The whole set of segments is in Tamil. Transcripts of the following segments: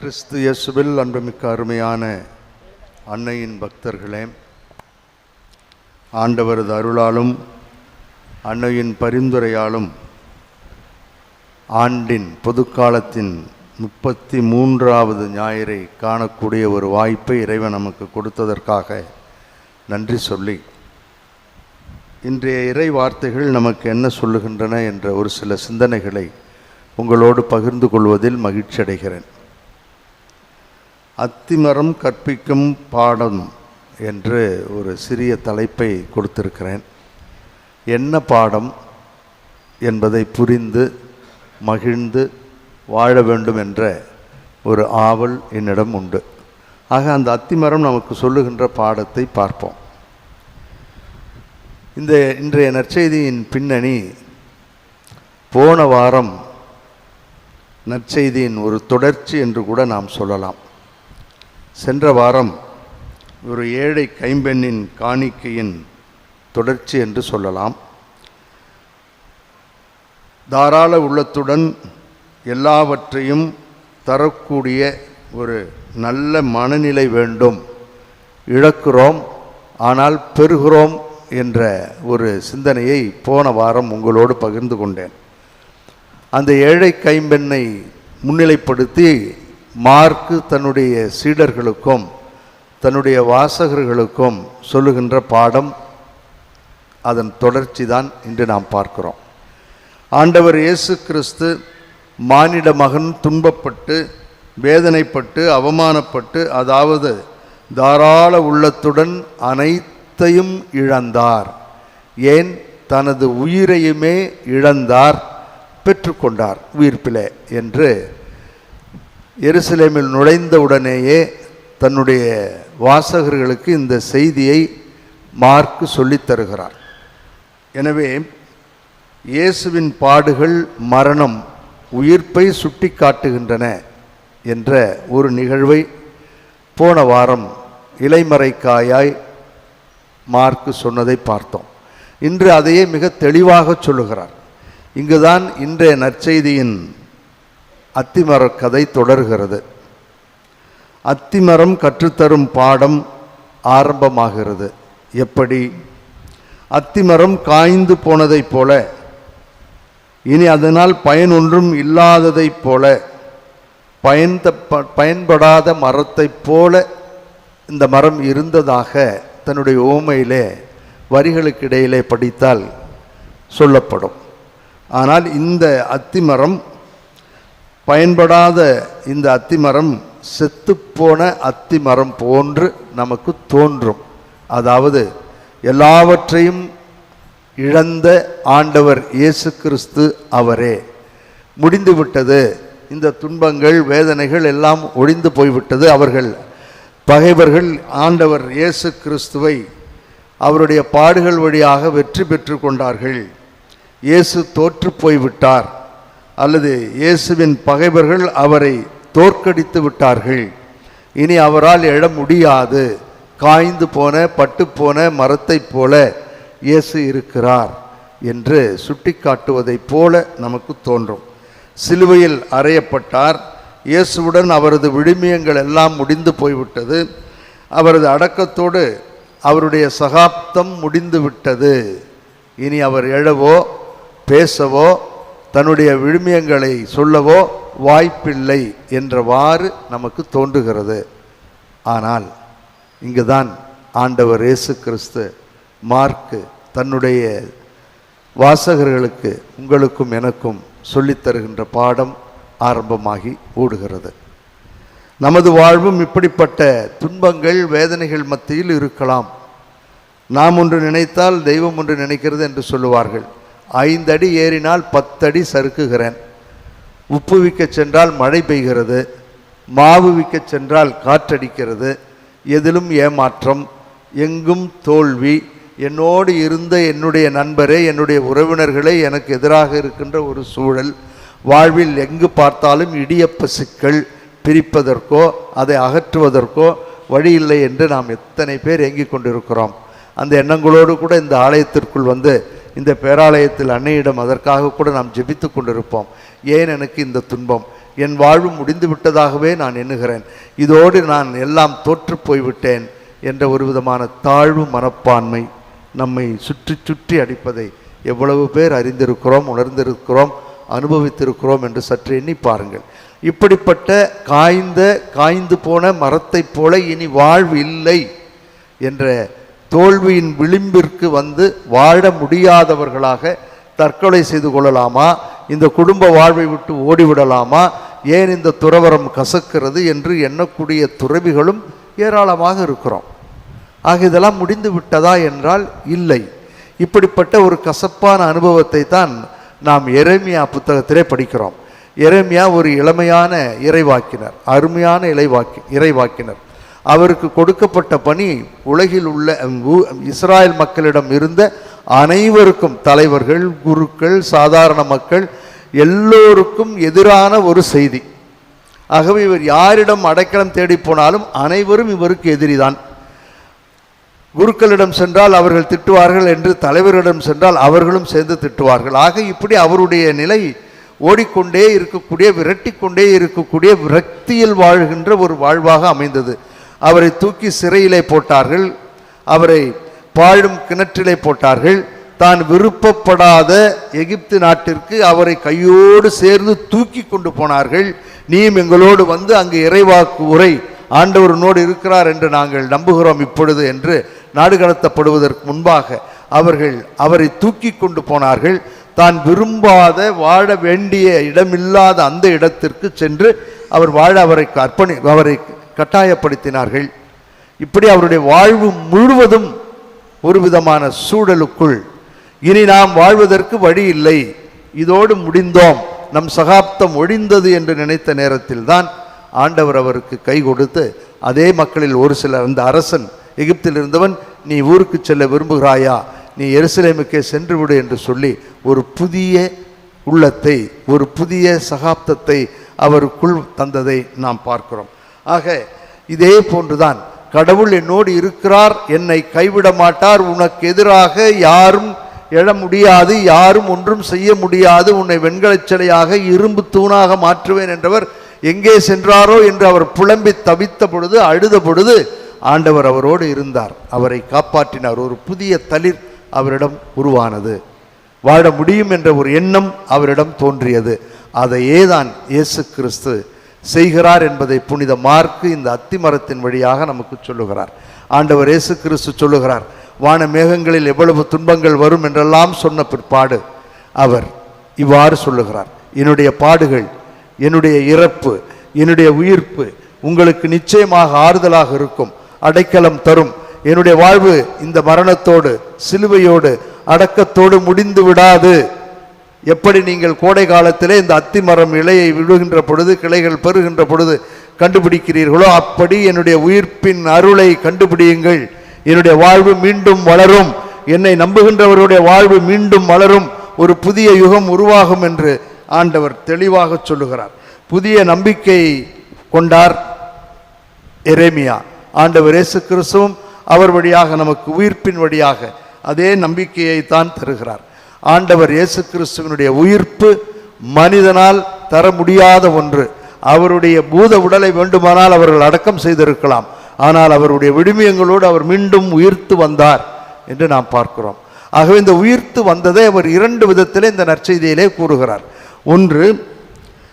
கிறிஸ்து இயேசுவில் அன்புமிக்க அருமையான அன்னையின் பக்தர்களே ஆண்டவரது அருளாலும் அன்னையின் பரிந்துரையாலும் ஆண்டின் பொதுக்காலத்தின் முப்பத்தி மூன்றாவது ஞாயிறை காணக்கூடிய ஒரு வாய்ப்பை இறைவன் நமக்கு கொடுத்ததற்காக நன்றி சொல்லி இன்றைய இறை வார்த்தைகள் நமக்கு என்ன சொல்லுகின்றன என்ற ஒரு சில சிந்தனைகளை உங்களோடு பகிர்ந்து கொள்வதில் மகிழ்ச்சி அடைகிறேன் அத்திமரம் கற்பிக்கும் பாடம் என்று ஒரு சிறிய தலைப்பை கொடுத்திருக்கிறேன். என்ன பாடம் என்பதை புரிந்து மகிழ்ந்து வாழ வேண்டும் என்ற ஒரு ஆவல் என்னிடம் உண்டு. ஆக அந்த அத்திமரம் நமக்கு சொல்லுகின்ற பாடத்தை பார்ப்போம். இந்த இன்றைய நற்செய்தியின் பின்னணி போன வாரம் நற்செய்தியின் ஒரு தொடர்ச்சி என்று கூட நாம் சொல்லலாம். சென்ற வாரம் ஒரு ஏழை கைம்பெண்ணின் காணிக்கையின் தொடர்ச்சி என்று சொல்லலாம். தாராள உள்ளத்துடன் எல்லாவற்றையும் தரக்கூடிய ஒரு நல்ல மனநிலை வேண்டும். இழக்கிறோம் ஆனால் பெறுகிறோம் என்ற ஒரு சிந்தனையை போன வாரம் உங்களோடு பகிர்ந்து கொண்டேன். அந்த ஏழை கைம்பெண்ணை முன்னிலைப்படுத்தி மார்க்கு தன்னுடைய சீடர்களுக்கும் தன்னுடைய வாசகர்களுக்கும் சொல்லுகின்ற பாடம் அதன் தொடர்ச்சி தான் இன்று நாம் பார்க்கிறோம். ஆண்டவர் இயேசு கிறிஸ்து மானிட மகன் துன்பப்பட்டு வேதனைப்பட்டு அவமானப்பட்டு அதாவது தாராள உள்ளத்துடன் அனைத்தையும் இழந்தார். ஏன்? தனது உயிரையுமே இழந்தார் பெற்றுக்கொண்டார் உயிர்ப்பிலே என்று எருசலேமில் நுழைந்தவுடனேயே தன்னுடைய வாசகர்களுக்கு இந்த செய்தியை மார்க்கு சொல்லித் தருகிறார். எனவே இயேசுவின் பாடுகள் மரணம் உயிர்ப்பை சுட்டி காட்டுகின்றன என்ற ஒரு நிகழ்வை போன வாரம் இலைமறைக்காயாய் மார்க்கு சொன்னதை பார்த்தோம். இன்று அதையே மிக தெளிவாக சொல்லுகிறார். இங்குதான் இன்றைய நற்செய்தியின் அத்திமர கதை தொடர்கிறது. அத்திமரம் கற்றுத்தரும் பாடம் ஆரம்பமாகிறது. எப்படி? அத்திமரம் காய்ந்து போனதைப் போல இனி அதனால் பயன் ஒன்றும் இல்லாததைப் போல பயன் ப- பயன்படாத மரத்தைப் போல இந்த மரம் இருந்ததாக தன்னுடைய ஓமையிலே வரிகளுக்கு இடையிலே படித்தால் சொல்லப்படும். ஆனால் இந்த அத்திமரம் பயன்படாத இந்த அத்திமரம் செத்துப்போன அத்திமரம் போன்று நமக்கு தோன்றும். அதாவது எல்லாவற்றையும் இழந்த ஆண்டவர் இயேசு கிறிஸ்து அவரே. முடிந்துவிட்டது. இந்த துன்பங்கள் வேதனைகள் எல்லாம் ஒழிந்து போய்விட்டது. அவர்கள் பகைவர்கள் ஆண்டவர் இயேசு கிறிஸ்துவை அவருடைய பாடுகள் வழியாக வெற்றி பெற்று கொண்டார்கள். இயேசு தோற்று போய்விட்டார். அல்லது இயேசுவின் பகைவர்கள் அவரை தோற்கடித்து விட்டார்கள். இனி அவரால் எழ முடியாது. காய்ந்து போன பட்டுப்போன மரத்தைப் போல இயேசு இருக்கிறார் என்று சுட்டிக்காட்டுவதைப் போல நமக்கு தோன்றும். சிலுவையில் அறையப்பட்டார். இயேசுவுடன் அவரது விழுமியங்கள் எல்லாம் முடிந்து போய்விட்டது. அவரது அடக்கத்தோடு அவருடைய சகாப்தம் முடிந்து விட்டது. இனி அவர் எழவோ பேசவோ தன்னுடைய விழுமியங்களை சொல்லவோ வாய்ப்பில்லை என்றவாறு நமக்கு தோன்றுகிறது. ஆனால் இங்குதான் ஆண்டவர் இயேசு கிறிஸ்து மார்க்கு தன்னுடைய வாசகர்களுக்கு உங்களுக்கும் எனக்கும் சொல்லித்தருகின்ற பாடம் ஆரம்பமாகி ஓடுகிறது. நமது வாழ்வும் இப்படிப்பட்ட துன்பங்கள் வேதனைகள் மத்தியில் இருக்கலாம். நாம் ஒன்று நினைத்தால் தெய்வம் ஒன்று நினைக்கிறது என்று சொல்லுவார்கள். ஐந்தடி ஏறினால் பத்தடி சறுக்குகிறேன். உப்பு விற்கச் சென்றால் மழை பெய்கிறது. மாவு விற்கச் சென்றால் காற்றடிக்கிறது. எதிலும் ஏமாற்றம் எங்கும் தோல்வி. என்னோடு இருந்த என்னுடைய நண்பரே என்னுடைய உறவினர்களே எனக்கு எதிராக இருக்கின்ற ஒரு சூழல். வாழ்வில் எங்கு பார்த்தாலும் இடியப்ப சிக்கல் பிரிப்பதற்கோ அதை அகற்றுவதற்கோ வழி இல்லை என்று நாம் எத்தனை பேர் ஏங்கிக் கொண்டிருக்கிறோம். அந்த எண்ணங்களோடு கூட இந்த ஆலயத்திற்குள் வந்து இந்த பேராலயத்தில் அன்னையிடம் அதற்காக கூட நாம் ஜெபித்து கொண்டிருப்போம். ஏன் எனக்கு இந்த துன்பம்? என் வாழ்வு முடிந்து விட்டதாகவே நான் எண்ணுகிறேன். இதோடு நான் எல்லாம் தோற்று போய்விட்டேன் என்ற ஒரு விதமான தாழ்வு மனப்பான்மை நம்மை சுற்றி சுற்றி அடிப்பதை எவ்வளவு பேர் அறிந்திருக்கிறோம் உணர்ந்திருக்கிறோம் அனுபவித்திருக்கிறோம் என்று சற்று எண்ணி பாருங்கள். இப்படிப்பட்ட காய்ந்த காய்ந்து போன மரத்தைப் போல இனி வாழ்வு இல்லை என்ற தோல்வியின் விளிம்பிற்கு வந்து வாழ முடியாதவர்களாக தற்கொலை செய்து கொள்ளலாமா? இந்த குடும்ப வாழ்வை விட்டு ஓடிவிடலாமா? ஏன் இந்த துறவரம் கசக்கிறது என்று எண்ணக்கூடிய துறவிகளும் ஏராளமாக இருக்கிறோம். ஆக இதெல்லாம் முடிந்து விட்டதா என்றால் இல்லை. இப்படிப்பட்ட ஒரு கசப்பான அனுபவத்தை தான் நாம் எரேமியா புத்தகத்திலே படிக்கிறோம். எரேமியா ஒரு இளமையான இறைவாக்கினர் அருமையான இறைவாக்கி இறைவாக்கினர். அவருக்கு கொடுக்கப்பட்ட பணி உலகில் உள்ள இஸ்ராயல் மக்களிடம் இருந்த அனைவருக்கும் தலைவர்கள் குருக்கள் சாதாரண மக்கள் எல்லோருக்கும் எதிரான ஒரு செய்தி. ஆகவே இவர் யாரிடம் அடைக்கலம் தேடி போனாலும் அனைவரும் இவருக்கு எதிரிதான். குருக்களிடம் சென்றால் அவர்கள் திட்டுவார்கள் என்று தலைவரிடம் சென்றால் அவர்களும் சேர்ந்து திட்டுவார்கள். ஆக இப்படி அவருடைய நிலை ஓடிக்கொண்டே இருக்கக்கூடிய விரட்டிக்கொண்டே இருக்கக்கூடிய விரக்தியில் வாழ்கின்ற ஒரு வாழ்வாக அமைந்தது. அவரை தூக்கி சிறையிலே போட்டார்கள் அவரை பாழும் கிணற்றிலே போட்டார்கள். தான் விருப்பப்படாத எகிப்து நாட்டிற்கு அவரை கையோடு சேர்ந்து தூக்கி கொண்டு போனார்கள். நீயும் எங்களோடு வந்து அங்கு இறைவாக்கு உரை ஆண்டவரனோடு இருக்கிறார் என்று நாங்கள் நம்புகிறோம் இப்பொழுது என்று நாடு கடத்தப்படுவதற்கு முன்பாக அவர்கள் அவரை தூக்கி கொண்டு போனார்கள். தான் விரும்பாத வாழ வேண்டிய இடமில்லாத அந்த இடத்திற்கு சென்று அவர் வாழ அவரை அர்ப்பணி அவரை கட்டாயப்படுத்தினார்கள். இப்படி அவருடைய வாழ்வு முழுவதும் ஒரு விதமான சூழலுக்குள் இனி நாம் வாழ்வதற்கு வழி இல்லை. இதோடு முடிந்தோம். நம் சகாப்தம் ஒழிந்தது என்று நினைத்த நேரத்தில் தான் ஆண்டவர் அவருக்கு கை கொடுத்து அதே மக்களில் ஒரு சிலர் அந்த அரசன் எகிப்தில் இருந்தவன் நீ ஊருக்கு செல்ல விரும்புகிறாயா? நீ எருசலேமுக்கே சென்று விடு என்று சொல்லி ஒரு புதிய உள்ளத்தை ஒரு புதிய சகாப்தத்தை அவருக்குள் தந்ததை நாம் பார்க்கிறோம். ஆக இதே போன்றுதான் கடவுள் என்னோடு இருக்கிறார் என்னை கைவிட மாட்டார் உனக்கு எதிராக யாரும் எழ முடியாது யாரும் ஒன்றும் செய்ய முடியாது உன்னை வெண்கலச் சிலையாக இரும்பு தூணாக மாற்றுவேன் என்றவர் எங்கே சென்றாரோ என்று அவர் புலம்பி தவித்த பொழுது அழுத பொழுது ஆண்டவர் அவரோடு இருந்தார். அவரை காப்பாற்றினார். ஒரு புதிய தளிர் அவரிடம் உருவானது. வாழ முடியும் என்ற ஒரு எண்ணம் அவரிடம் தோன்றியது. அதையே தான் இயேசு கிறிஸ்து செய்கிறார் என்பதை புனித மார்க்கு இந்த அத்திமரத்தின் வழியாக நமக்கு சொல்லுகிறார். ஆண்டவர் இயேசு கிறிஸ்து சொல்லுகிறார் வான மேகங்களில் எவ்வளவு துன்பங்கள் வரும் என்றெல்லாம் சொன்ன பிற்பாடு அவர் இவ்வாறு சொல்லுகிறார் என்னுடைய பாடுகள் என்னுடைய இறப்பு என்னுடைய உயிர்ப்பு உங்களுக்கு நிச்சயமாக ஆறுதலாக இருக்கும் அடைக்கலம் தரும். என்னுடைய வாழ்வு இந்த மரணத்தோடு சிலுவையோடு அடக்கத்தோடு முடிந்து விடாது. எப்படி நீங்கள் கோடை காலத்திலே இந்த அத்திமரம் இலையை விடுகின்ற பொழுது கிளைகள் பெறுகின்ற பொழுது கண்டுபிடிக்கிறீர்களோ அப்படி என்னுடைய உயிர்ப்பின் அருளை கண்டுபிடியுங்கள். என்னுடைய வாழ்வு மீண்டும் வளரும். என்னை நம்புகின்றவருடைய வாழ்வு மீண்டும் வளரும். ஒரு புதிய யுகம் உருவாகும் என்று ஆண்டவர் தெளிவாக சொல்லுகிறார். புதிய நம்பிக்கை கொண்டார் எரேமியா. ஆண்டவர் இயேசு கிறிஸ்துவும் அவர் வழியாக நமக்கு உயிர்ப்பின் வழியாக அதே நம்பிக்கையை தான் தருகிறார். ஆண்டவர் இயேசு கிறிஸ்துவனுடைய உயிர்ப்பு மனிதனால் தர முடியாத ஒன்று. அவருடைய பூத உடலை வேண்டுமானால் அவர்கள் அடக்கம் செய்திருக்கலாம். ஆனால் அவருடைய விடுமியங்களோடு அவர் மீண்டும் உயிர்த்து வந்தார் என்று நாம் பார்க்கிறோம். ஆகவே இந்த உயிர்த்து வந்ததை அவர் இரண்டு விதத்திலே இந்த நற்செய்தியிலே கூறுகிறார். ஒன்று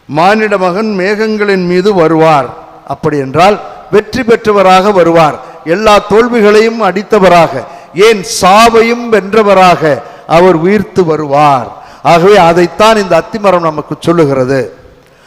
மானிட மகன் மேகங்களின் மீது வருவார். அப்படி என்றால் வெற்றி பெற்றவராக வருவார். எல்லா தோல்விகளையும் அடித்தவராக ஏன் சாவையும் வென்றவராக அவர் உயிர்த்து வருவார். ஆகவே அதைத்தான் இந்த அத்திமரம் நமக்கு சொல்லுகிறது.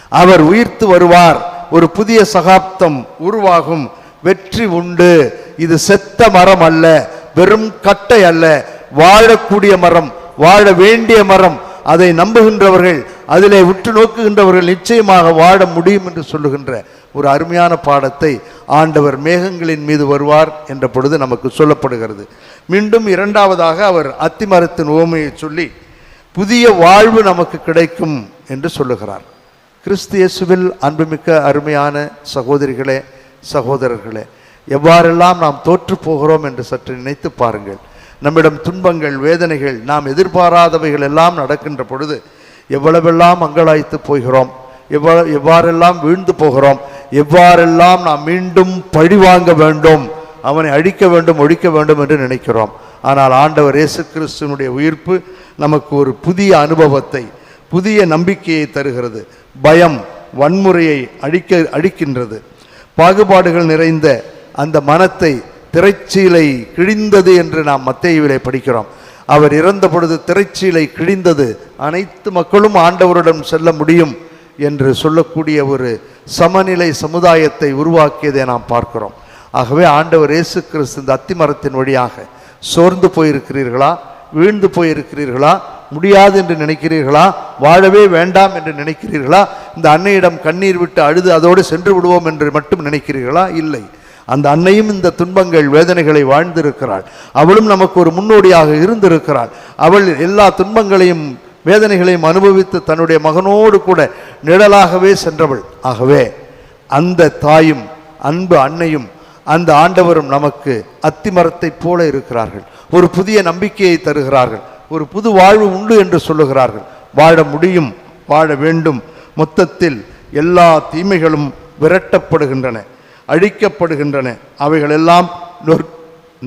அவர் உயிர்த்து வருவார். ஒரு புதிய சகாப்தம் உருவாகும். வெற்றி உண்டு. இது செத்த மரம் அல்ல. வெறும் கட்டை அல்ல. வாழக்கூடிய மரம் வாழ வேண்டிய மரம். அதை நம்புகின்றவர்கள் அதிலே உற்று நோக்குகின்றவர்கள் நிச்சயமாக வாழ முடியும் என்று சொல்லுகின்ற ஒரு அருமையான பாடத்தை ஆண்டவர் மேகங்களின் மீது வருவார் என்ற பொழுது நமக்கு சொல்லப்படுகிறது. மீண்டும் இரண்டாவதாக அவர் அத்திமரத்தின் ஓமையை சொல்லி புதிய வாழ்வு நமக்கு கிடைக்கும் என்று சொல்லுகிறார். கிறிஸ்து இயேசுவில் அன்புமிக்க அருமையான சகோதரிகளே சகோதரர்களே எவ்வாறெல்லாம் நாம் தோற்று போகிறோம் என்று சற்று நினைத்து பாருங்கள். நம்மிடம் துன்பங்கள் வேதனைகள் நாம் எதிர்பாராதவைகள் எல்லாம் நடக்கின்ற பொழுது எவ்வளவெல்லாம் அங்கலாய்த்து போகிறோம் எவ்வளவு எவ்வாறெல்லாம் வீழ்ந்து போகிறோம் எவ்வாறெல்லாம் நாம் மீண்டும் பழிவாங்க வேண்டும் அவனை அழிக்க வேண்டும் ஒழிக்க வேண்டும் என்று நினைக்கிறோம். ஆனால் ஆண்டவர் இயேசு கிறிஸ்துவனுடைய உயிர்ப்பு நமக்கு ஒரு புதிய அனுபவத்தை புதிய நம்பிக்கையை தருகிறது. பயம் வன்முறையை அழிக்க அழிக்கின்றது. பாகுபாடுகள் நிறைந்த அந்த மனத்தை திரைச்சீலை கிழிந்தது என்று நாம் மத்தேயுவிலே படிக்கிறோம். அவர் இறந்த பொழுது திரைச்சீலை கிழிந்தது. அனைத்து மக்களும் ஆண்டவரிடம் செல்ல முடியும். என்று சொல்லக்கூடிய ஒரு சமநிலை சமுதாயத்தை உருவாக்கியதை நாம் பார்க்கிறோம். ஆகவே ஆண்டவர் இயேசு கிறிஸ்து இந்த அத்திமரத்தின் வழியாக சோர்ந்து போயிருக்கிறீர்களா? வீழ்ந்து போயிருக்கிறீர்களா? முடியாது என்று நினைக்கிறீர்களா? வாழவே வேண்டாம் என்று நினைக்கிறீர்களா? இந்த அன்னையிடம் கண்ணீர் விட்டு அழுது அதோடு சென்று விடுவோம் என்று மட்டும் நினைக்கிறீர்களா? இல்லை. அந்த அன்னையும் இந்த துன்பங்கள் வேதனைகளை வாழ்ந்திருக்கிறாள். அவளும் நமக்கு ஒரு முன்னோடியாக இருந்திருக்கிறாள். அவள் எல்லா துன்பங்களையும் வேதனைகளையும் அனுபவித்து தன்னுடைய மகனோடு கூட நிழலாகவே சென்றவள். ஆகவே அந்த தாயும் அன்பு அன்னையும் அந்த ஆண்டவரும் நமக்கு அத்திமரத்தைப் போல இருக்கிறார்கள். ஒரு புதிய நம்பிக்கையை தருகிறார்கள். ஒரு புது வாழ்வு உண்டு என்று சொல்லுகிறார்கள். வாழ முடியும் வாழ வேண்டும். மொத்தத்தில் எல்லா தீமைகளும் விரட்டப்படுகின்றன அழிக்கப்படுகின்றன. அவைகளெல்லாம் நொற்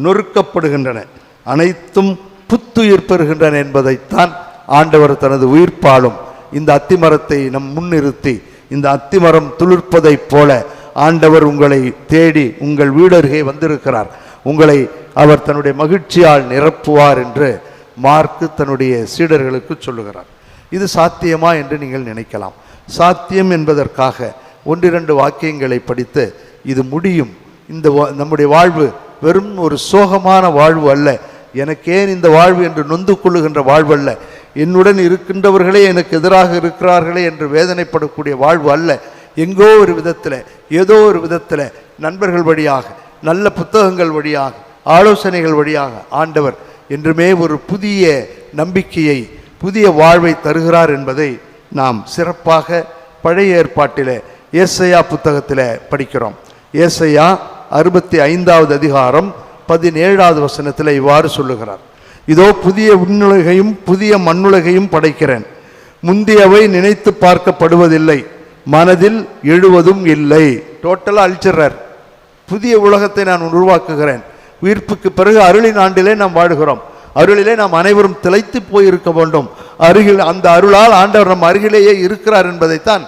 நொறுக்கப்படுகின்றன. அனைத்தும் புத்துயிர் பெறுகின்றன என்பதைத்தான் ஆண்டவர் தனது உயிர்ப்பாலும் இந்த அத்திமரத்தை நம் முன்னிறுத்தி இந்த அத்திமரம் துளிர்ப்பதைப் போல ஆண்டவர் உங்களை தேடி உங்கள் வீடருகே வந்திருக்கிறார். உங்களை அவர் தன்னுடைய மகிழ்ச்சியால் நிரப்புவார் என்று மார்க்கு தன்னுடைய சீடர்களுக்கு சொல்லுகிறார். இது சாத்தியமா என்று நீங்கள் நினைக்கலாம். சாத்தியம் என்பதற்காக ஒன்றிரண்டு வாக்கியங்களை படித்து இது முடியும். இந்த வா- நம்முடைய வாழ்வு வெறும் ஒரு சோகமான வாழ்வு அல்ல. எனக்கேன் இந்த வாழ்வு என்று நொந்து கொள்ளுகின்ற வாழ்வு அல்ல. என்னுடன் இருக்கின்றவர்களே எனக்கு எதிராக இருக்கிறார்களே என்று வேதனைப்படக்கூடிய வாழ்வு அல்ல. எங்கோ ஒரு விதத்தில் ஏதோ ஒரு விதத்தில் நண்பர்கள் வழியாக நல்ல புத்தகங்கள் வழியாக ஆலோசனைகள் வழியாக ஆண்டவர் என்றுமே ஒரு புதிய நம்பிக்கையை புதிய வாழ்வை தருகிறார் என்பதை நாம் சிறப்பாக பழைய ஏற்பாட்டில் ஏசையா புத்தகத்தில் படிக்கிறோம். ஏசையா அறுபத்தி ஐந்தாவது அதிகாரம் பதினேழாவது வசனத்தில் இவ்வாறு சொல்லுகிறார். இதோ புதிய விண்ணுலகையும் புதிய மண்ணுலகையும் படைக்கிறேன். முந்தியவை நினைத்து பார்க்கப்படுவதில்லை. மனதில் எழுவதும் இல்லை. டோட்டலாக அழிச்சிடுறார். புதிய உலகத்தை நான் உருவாக்குகிறேன். உயிர்ப்புக்கு பிறகு அருளின் ஆண்டிலே நாம் வாழுகிறோம். அருளிலே நாம் அனைவரும் திளைத்து போயிருக்க வேண்டும். அருகில் அந்த அருளால் ஆண்டவர் நம் அருகிலேயே இருக்கிறார் என்பதைத்தான்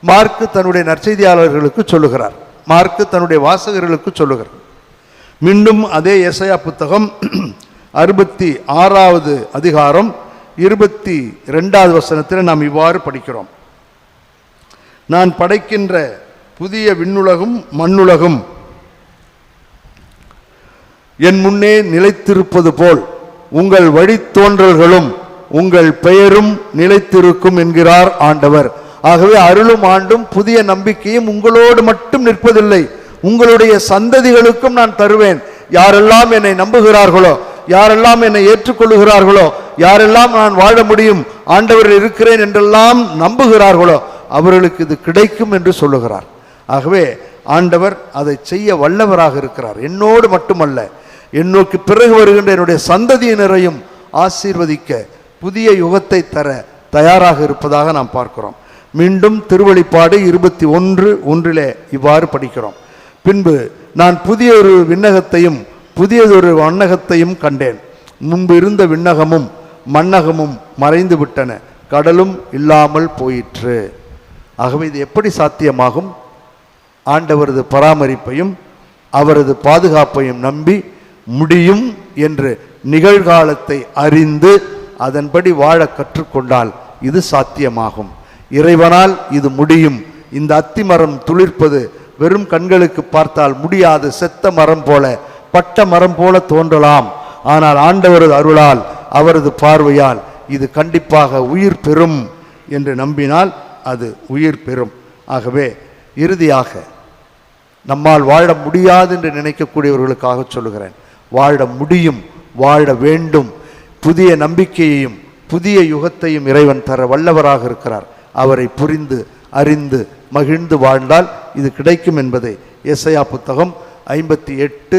மார்க்கு தன்னுடைய நற்செய்தியாளர்களுக்கு சொல்லுகிறார். மார்க்கு தன்னுடைய வாசகர்களுக்கு சொல்லுகிறார். மீண்டும் அதே எசையா புத்தகம் அறுபத்தி ஆறாவது அதிகாரம் இருபத்தி ரெண்டாவது வசனத்தில் நாம் இவ்வாறு படிக்கிறோம். நான் படைக்கின்ற புதிய விண்ணுலகும் மண்ணுலகும். என் முன்னே நிலைத்திருப்பது போல் உங்கள் வழித்தோன்றல்களும் உங்கள் பெயரும் நிலைத்திருக்கும் என்கிறார் ஆண்டவர். ஆகவே அருளும் ஆண்டும் புதிய நம்பிக்கையும் உங்களோடு மட்டும் நிற்பதில்லை. உங்களுடைய சந்ததிகளுக்கும் நான் தருவேன். யாரெல்லாம் என்னை நம்புகிறார்களோ யாரெல்லாம் என்னை ஏற்றுக்கொள்ளுகிறார்களோ யாரெல்லாம் நான் வாழ முடியும் ஆண்டவர் இருக்கிறேன் என்றெல்லாம் நம்புகிறார்களோ அவர்களுக்கு இது கிடைக்கும் என்று சொல்லுகிறார். ஆகவே ஆண்டவர் அதை செய்ய வல்லவராக இருக்கிறார். என்னோடு மட்டுமல்ல என்னோக்கு பிறகு வருகின்ற என்னுடைய சந்ததியினரையும் ஆசீர்வதிக்க புதிய யுகத்தை தர தயாராக இருப்பதாக நாம் பார்க்கிறோம். மீண்டும் திருவழிப்பாடு இருபத்தி ஒன்று ஒன்றிலே இவ்வாறு படிக்கிறோம். பின்பு நான் புதிய ஒரு விண்ணகத்தையும் புதியதொரு வண்ணகத்தையும் கண்டேன். முன்பு இருந்த விண்ணகமும் மண்ணகமும் மறைந்து விட்டன கடலும் இல்லாமல் போயிற்று. ஆகவே இது எப்படி சாத்தியமாகும்? ஆண்டவரது பராமரிப்பையும் அவரது பாதுகாப்பையும் நம்பி முடியும் என்று நிகழ்காலத்தை அறிந்து அதன்படி வாழ கற்றுக்கொண்டால் இது சாத்தியமாகும். இறைவனால் இது முடியும். இந்த அத்திமரம் துளிர்ப்பது வெறும் கண்களுக்கு பார்த்தால் முடியாது செத்த மரம் போல பட்ட மரம் போல தோன்றலாம். ஆனால் ஆண்டவரது அருளால் அவரது பார்வையால் இது கண்டிப்பாக உயிர் பெறும் என்று நம்பினால் அது உயிர் பெறும். ஆகவே இறுதியாக நம்மால் வாழ முடியாது என்று நினைக்கக்கூடியவர்களுக்காக சொல்லுகிறேன். வாழ முடியும் வாழ வேண்டும். புதிய நம்பிக்கையையும் புதிய யுகத்தையும் இறைவன் தர வல்லவராக இருக்கிறார். அவரை புரிந்து அறிந்து மகிழ்ந்து வாழ்ந்தால் இது கிடைக்கும் என்பதை எஸ்ஐயா புத்தகம் ஐம்பத்தி எட்டு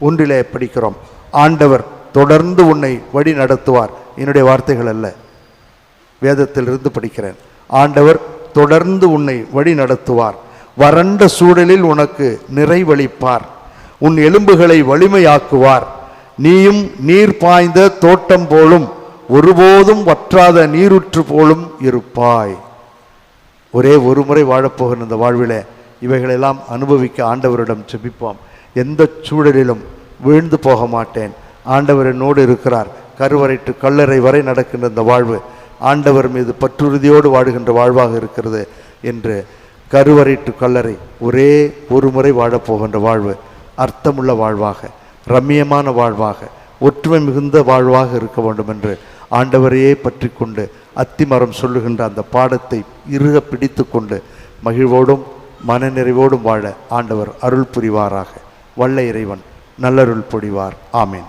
ஒன்றிலே படிக்கிறோம். ஆண்டவர் தொடர்ந்து உன்னை வழி நடத்துவார். என்னுடைய வார்த்தைகள் அல்ல. வேதத்திலிருந்து படிக்கிறேன். ஆண்டவர் தொடர்ந்து உன்னை வழி நடத்துவார். வறண்ட சூழலில் உனக்கு நிறைவளிப்பார். உன் எலும்புகளை வலிமையாக்குவார். நீயும் நீர் பாய்ந்த தோட்டம் போலும் ஒருபோதும் வற்றாத நீருற்று போலும் இருப்பாய். ஒரே ஒரு முறை வாழப்போகிற இந்த வாழ்விலே இவைகளெல்லாம் அனுபவிக்க ஆண்டவரிடம் செபிப்போம் எந்த சூழலிலும் வீழ்ந்து போக மாட்டேன். ஆண்டவர் என்னோடு இருக்கிறார். கருவறைட்டு கல்லறை வரை நடக்கின்ற இந்த வாழ்வு ஆண்டவர் மீது பற்றுறுதியோடு வாழுகின்ற வாழ்வாக இருக்கிறது என்று கருவறை டு கல்லறை ஒரே ஒரு முறை வாழப்போகின்ற வாழ்வு அர்த்தமுள்ள வாழ்வாக ரம்மியமான வாழ்வாக ஒற்றுமை மிகுந்த வாழ்வாக இருக்க வேண்டும் என்று ஆண்டவரையே பற்றி கொண்டு அத்திமரம் சொல்லுகின்ற அந்த பாடத்தை இறுக பிடித்து கொண்டு மகிழ்வோடும் மனநிறைவோடும் வாழ ஆண்டவர் அருள் புரிவாராக. வல்ல இறைவன் நல்லருள் பொழிவார். ஆமீன்.